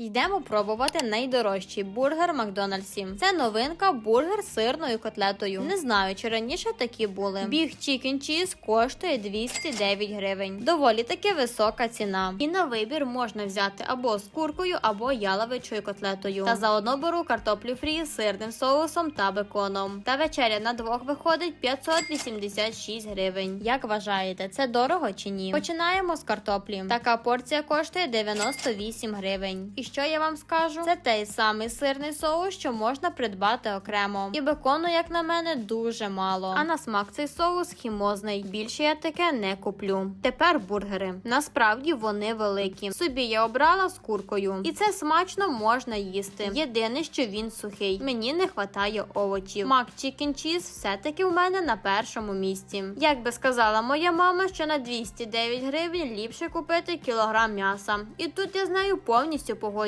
Йдемо пробувати найдорожчий бургер Макдональдсі. Це новинка бургер з сирною котлетою. Не знаю, чи раніше такі були. Біг Chicken Cheese коштує 209 гривень. Доволі таки висока ціна. І на вибір можна взяти або з куркою, або яловичою котлетою. Та заодно беру картоплю фрі з сирним соусом та беконом. Та вечеря на двох виходить 586 гривень. Як вважаєте, це дорого чи ні? Починаємо з картоплі. Така порція коштує 98 гривень. І що я вам скажу? Це той самий сирний соус, що можна придбати окремо. І бекону, як на мене, дуже мало. А на смак цей соус хімозний. Більше я таке не куплю. Тепер бургери. Насправді вони великі. Собі я обрала з куркою, і це смачно можна їсти. Єдине, що він сухий. Мені не вистачає овочів. Мак Chicken Cheese все-таки в мене на першому місці. Як би сказала моя мама, що на 209 гривень ліпше купити кілограм м'яса. І тут я з нею повністю погоджуюсь.